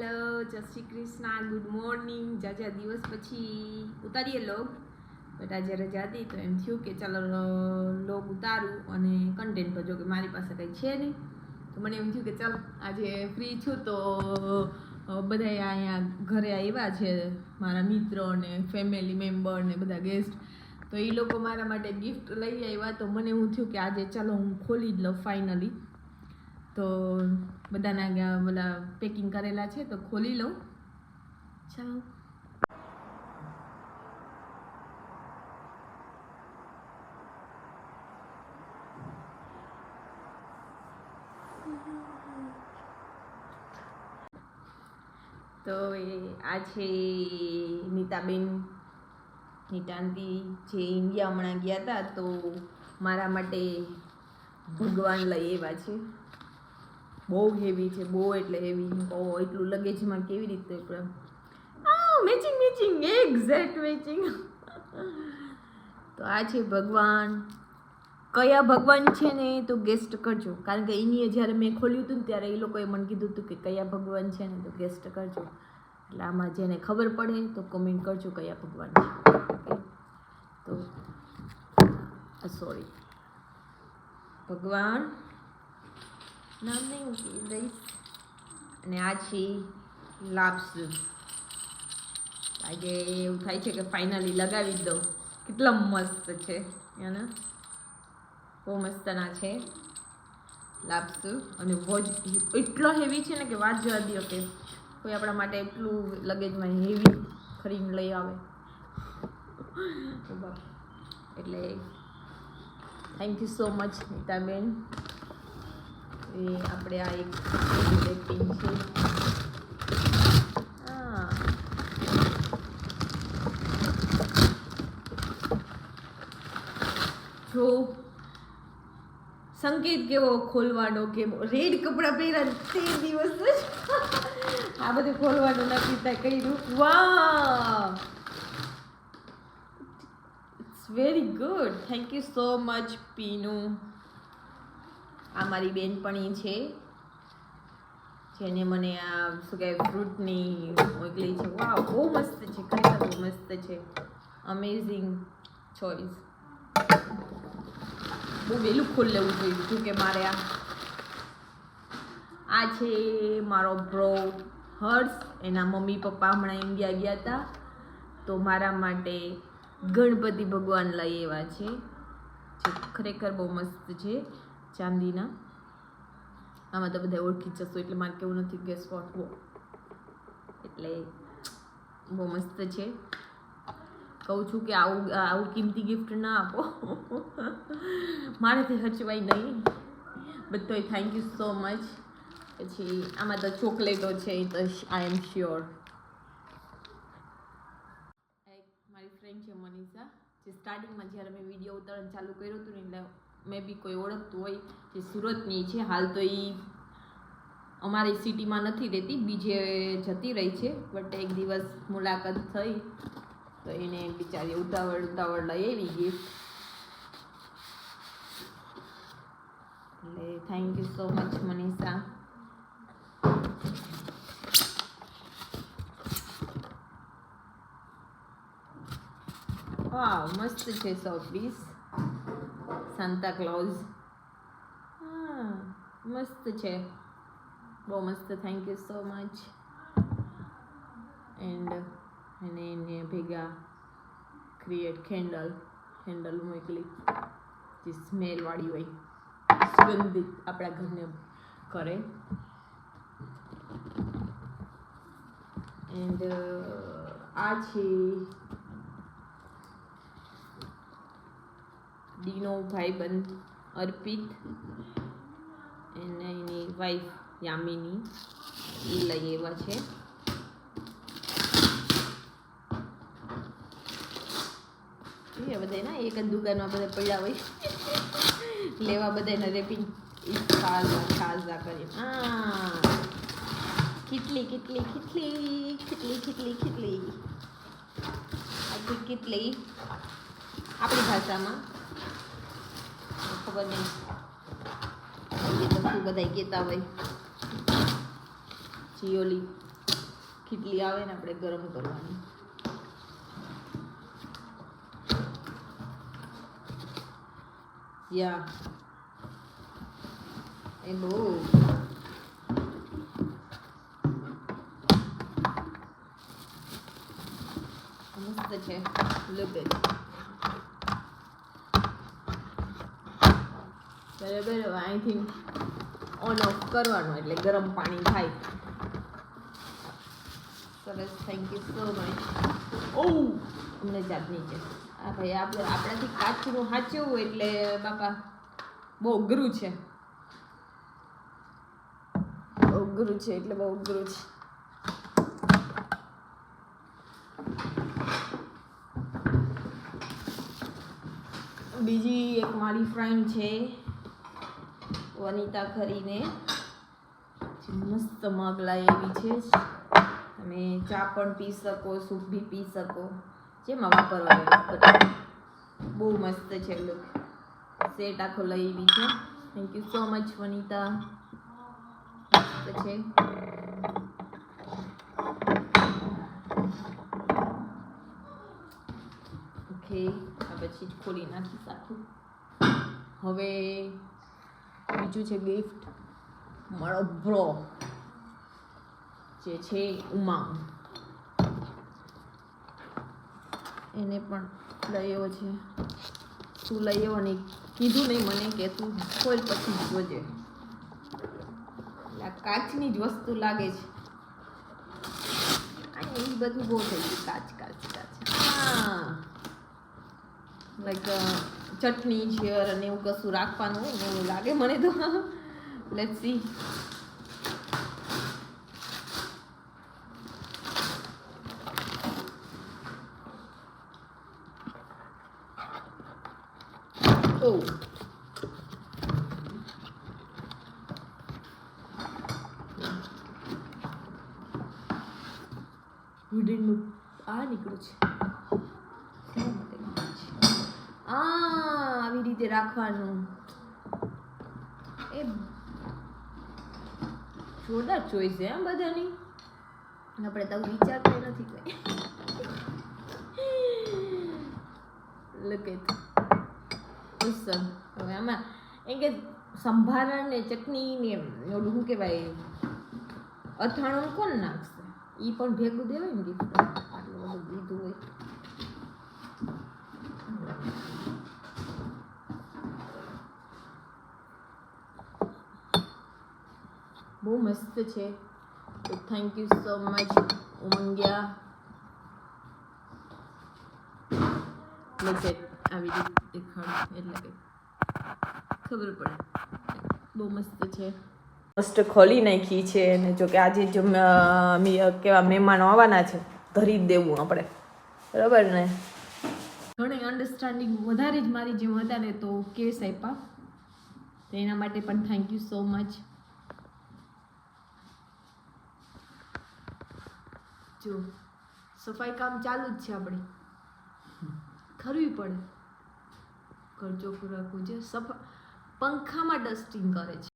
Hello જય Shri Krishna. Good morning જાજા દિવસ પછી ઉતારીએ લોગ. બટ આજે રજા હતી તો એમ થયું કે ચાલો લોગ ઉતારું અને કન્ટેન્ટ પર કે મારી પાસે કંઈ છે નહીં. તો મને એમ થયું કે ચાલ, આજે ફ્રી છું તો બધા અહીંયા ઘરે આવ્યા છે મારા મિત્રો ને ફેમિલી મેમ્બર ને બધા ગેસ્ટ તો એ લોકો મારા માટે ગિફ્ટ લઈ આવ્યા તો મને એવું થયું કે આજે ચાલો હું ખોલી જ લઉં ફાઇનલી તો બધાના બધા પેકિંગ કરેલા છે તો ખોલી લઉં. ચાલો. તો એ આ છે નીતાબેન નીતાંતી જે ઇન્ડિયા હમણાં ગયા હતા તો મારા માટે ભગવાન લઈ આવ્યા છે. બહુ હેવી છે, બહુ એટલે હેવી ઓ, એટલું લગેજમાં કેવી રીતે મેચિંગ મેચિંગ એક્ઝેક્ટ મેચિંગ તો આ છે ભગવાન. કયા ભગવાન છે ને તો ગેસ્ટ કરજો. કારણ કે એની જ્યારે મેં ખોલ્યું હતું ને ત્યારે એ લોકોએ મને કીધું હતું કે કયા ભગવાન છે ને તો ગેસ્ટ કરજો. એટલે આમાં જેને ખબર પડે તો કોમેન્ટ કરજો કયા ભગવાન છે. તો સોરી ભગવાન નામ નહીં મૂકી દઈશ અને આ છે લાપસુ. આજે એવું થાય છે કે ફાઇનલી લગાવી જ દઉં. કેટલા મસ્ત છે. એના બહુ મસ્તના છે લાપસુ. અને વોજ એટલો હેવી છે ને કે વાત જવા દો કે કોઈ આપણા માટે એટલું લગેજમાં હેવી ખરીને લઈ આવે. એટલે થેન્ક યુ સો મચ નીતાબેન. એ આપણે આ એક પિન છે. જો સંકેત કેવો ખોલવાનો કે રેડ કપડાં પહેર્યા તે દિવસ આ બધું ખોલવાનું નથી ત્યાં કર્યું. વાહ! It's very good thank you so much Pinu આ મારી બેનપણી છે, જેને મને આ શું કહેવાય ફ્રૂટની મોકલી છે. વાહ બહુ મસ્ત છે, ખરેખર બહુ મસ્ત છે. અમેઝિંગ ચોઈસ બહુ વહેલું ખોલ લેવું જોઈએ શું કે મારે આ. આ છે મારો બ્રો હર્ષ. એના મમ્મી પપ્પા હમણાં ઇન્ડિયા ગયા હતા તો મારા માટે ગણપતિ ભગવાન લઈ એવા છે, જે ખરેખર બહુ મસ્ત છે. ચાંદીના. આમાં તો બધા ઓળખી જશો, એટલે મારે કેવું નથી કે સ્પોટ વો એટલે બહુ મસ્ત છે. કહું છું કે આવું આવું કિંમતી ગિફ્ટ ના આપો. મારાથી હચવાય નહીં. બધોય થેન્ક યુ સો મચ પછી આમાં તો ચોકલેટો છે, એ તો આઈ એમ શ્યોર મારી ફ્રેન્ડ છે મનીષા, જે સ્ટાર્ટિંગમાં જ્યારે મેં વીડિયો ઉતારવાનું ચાલુ કર્યું હતું ને એટલે મે બી કોઈ ઓળખતું હોય જે સુરતની છે, હાલ તો એ અમારી સિટીમાં નથી રહેતી, બીજે જતી રહી છે, બટ એક દિવસ મુલાકાત થઈ તો એને બિચારી ઉતાવળ ઉતાવળ લઈ આવી ગિફ્ટ એટલે thank you so much Manisha. હા મસ્ત છે સો પીસ સાન્તા ક્લોઝ હા મસ્ત છે. બહુ મસ્ત. Thank you so much and અને એને ભેગા ક્રિએટ કેન્ડલ હેન્ડલ મોકલી જે સ્મેલવાળી હોય. સુગંધિત આપણા ઘરને કરે. એન્ડ આ છે ડીનો ભાઈબંધ અર્પિત અને એની વાઈફ યામિની એ લઈ એવા છે. એ બધા ના, એક જ દુકાનમાં બધા પડ્યા હોય. લેવા બધાને રેપિંગ ખાઝા ખાઝા કરી. હા. કેટલી કેટલી કેટલી કેટલી કેટલી કેટલી આટલી કેટલી આપણી ભાષામાં. ખબર નહીં. એ તો બધા કહેતા હોય. જીઓલી ખીટલી આવે ને આપણે ગરમ કરવાની. યા. એ બહુ. મસ્ત છે. લુક બરાબર અહીંથી ઓન ઓફ કરવાનું એટલે ગરમ પાણી થાય. સરસ થેન્ક યુ સો મચ ઓ અમને જાતની નીચે આ ભાઈ આપણે, આપણાથી કાચનું સાચવવું એટલે બાપા, બહુ અઘરું છે. બહુ અઘરું છે એટલે બહુ અઘરું છે. બીજી એક મારી ફ્રેન્ડ છે. વનિતા ખરીને મસ્ત મગલા એવી છે તમે ચા પણ પી શકો, સૂપ બી પી શકો. જેમાં વાપરવા બહુ મસ્ત છે લુક સેટ આખો લઈ એવી છે. Thank you so much Vanita. મસ્ત છે. ઓકે પછી ખોલી નાખીશ આખું. હવે બીજું છે ગિફ્ટ મારો બ્રો જે છે ઉમાંગ એને પણ લઈ છે તું લઈ આવ્યો નહીં કીધું નહીં મને કે તું ખોલ પછી જોજે. કાચની જ વસ્તુ લાગે છે. એ બધું બહુ થઈ ગયું. કાચ કાચ કાચ. હા. લાઈક ચટણી છે અને એવું કશું રાખવાનું હોય એવું લાગે મને તો લેટ સી Oh નીકળ્યું છે શેના માટે નીકળ્યું છે? આ આવી રીતે રાખવાનું. એ જોરદાર ચોઈસ છે એમ બધાની. આપણે તો વિચારતા નથી કઈ at awesome. હવે આમાં એમ કે સંભારા ને ચટણી ને ઓલું શું કહેવાય? અથાણું કોણ નાખશે? એ પણ ભેગું દેવાય ને ગિફ્ટ આટલું બધું લીધું હોય બહુ મસ્ત છે. તો thank you so much Umangya. એટલે આવી રીતે દેખાડ એટલે કે ખબર પડે. બહુ મસ્ત છે. મસ્ત ખોલી નાખી છે અને જો કે આજે જો કેવા મહેમાનો આવવાના છે ધરી જ દેવું આપણે. બરાબર ને? ઘણી અન્ડરસ્ટેન્ડિંગ વધારે જ મારી જેમ હતા ને તો કેસ આપ્યા. તો એના માટે પણ થેન્ક યુ સો મચ જો, સફાઈ કામ ચાલુ જ છે આપણે. કરવી પડે. ઘર ચોખ્ખું રાખવું સફા, પંખામાં ડસ્ટિંગ કરે છે.